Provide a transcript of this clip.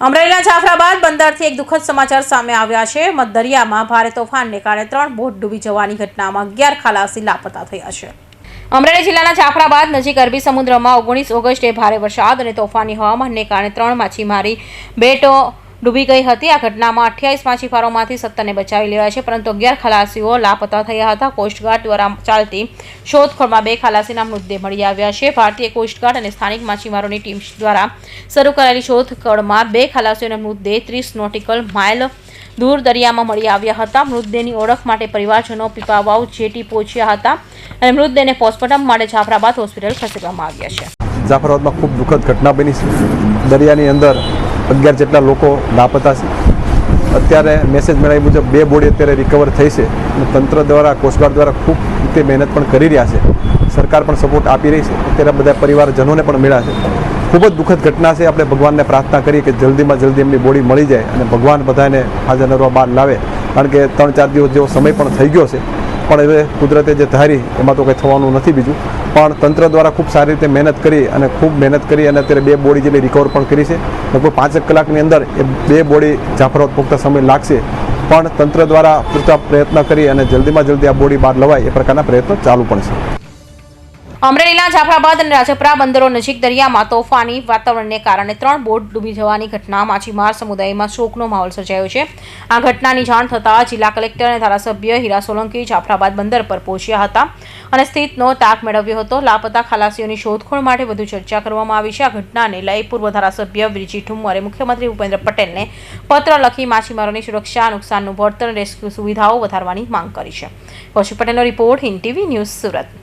અમરેલીના જાફરાબાદ બંદરથી એક દુઃખદ સમાચાર સામે આવ્યા છે. મધદરિયામાં ભારે તોફાનને કારણે ત્રણ બોટ ડૂબી જવાની ઘટનામાં અગિયાર ખલાસી લાપતા થયા છે. અમરેલી જિલ્લાના જાફરાબાદ નજીક અરબી સમુદ્રમાં ઓગણીસ ઓગસ્ટે ભારે વરસાદ અને તોફાની હવામાનને કારણે ત્રણ માછીમારી બેટો ડૂબી ગઈ હતી. આ ઘટનામાં અઠ્યાવીસ માછીમારોમાંથી સત્તરને બચાવી લેવાય છે, પરંતુ અગિયાર ખલાસીઓ લાપતા થયા હતા. કોસ્ટગાર્ડ દ્વારા ચાલતી શોધખોળમાં બે ખલાસીના મૃતદેહ મળી આવ્યા છે. ભારતીય કોસ્ટગાર્ડ અને સ્થાનિક માછીમારોની ટીમ દ્વારા શરૂ કરાયેલી શોધખોળમાં બે ખલાસીઓના મૃતદેહ ત્રીસ નોટિકલ માઇલ દૂર દરિયામાં મળી આવ્યા હતા. મૃતદેહની ઓળખ માટે પરિવારજનો પીપાવાવ જેટી પહોંચ્યા હતા અને મૃતદેહને પોસ્ટમોર્ટમ માટે જાફરાબાદ હોસ્પિટલ ખસેડવામાં આવ્યા છે. જાફરાબાદમાં ખૂબ દુઃખદ ઘટના બની દરિયાની અંદર અગિયાર જેટલા લોકો લાપતા છે. અત્યારે મેસેજ મળ્યા મુજબ બે બોડી અત્યારે રિકવર થઈ છે અને તંત્ર દ્વારા કોસ્ટગાર્ડ દ્વારા ખૂબ રીતે મહેનત પણ કરી રહ્યા છે. સરકાર પણ સપોર્ટ આપી રહી છે. અત્યારે બધા પરિવારજનોને પણ મળ્યા છે. ખૂબ જ દુઃખદ ઘટના છે. આપણે ભગવાનને પ્રાર્થના કરીએ કે જલ્દીમાં જલ્દી એમની બોડી મળી જાય અને ભગવાન બધાને હાજર નરવા બહાર લાવે. કારણ કે ત્રણ ચાર દિવસ જેવો સમય પણ થઈ ગયો છે. પણ હવે કુદરતે જે ધારી, એમાં તો કંઈ થવાનું નથી બીજું. પણ તંત્ર દ્વારા ખૂબ સારી રીતે મહેનત કરી અને ખૂબ મહેનત કરી અને અત્યારે બે બોડી જેટલી રિકવર પણ કરી છે. લગભગ પાંચેક કલાકની અંદર એ બે બોડી જાફરાબાદ પૂરતા સમય લાગશે. પણ તંત્ર દ્વારા પૂરતા પ્રયત્ન કરી અને જલ્દીમાં જલ્દી આ બોડી બહાર લવાય એ પ્રકારના પ્રયત્નો ચાલુ પણ છે. અમરેલીના જાફરાબાદ અને રાજપરા બંદરો નજીક દરિયામાં તોફાની વાતાવરણને કારણે ત્રણ બોટ ડૂબી જવાની ઘટના માછીમાર સમુદાયમાં શોકનો માહોલ સર્જાયો છે. આ ઘટનાની જાણ થતાં જિલ્લા કલેક્ટર અને ધારાસભ્ય હીરા સોલંકી જાફરાબાદ બંદર પર પહોંચ્યા હતા અને સ્થિતનો તાક મેળવ્યો હતો. લાપતા ખલાસીઓની શોધખોળ માટે વધુ ચર્ચા કરવામાં આવી છે. આ ઘટનાને લઈ પૂર્વ ધારાસભ્ય વિરજી ઠુમ્મરે મુખ્યમંત્રી ભૂપેન્દ્ર પટેલને પત્ર લખી માછીમારોની સુરક્ષા, નુકસાનનું વળતર રેસ્ક્યુ સુવિધાઓ વધારવાની માંગ કરી છે. કૌશિક પટેલનો report Hind TV news Surat.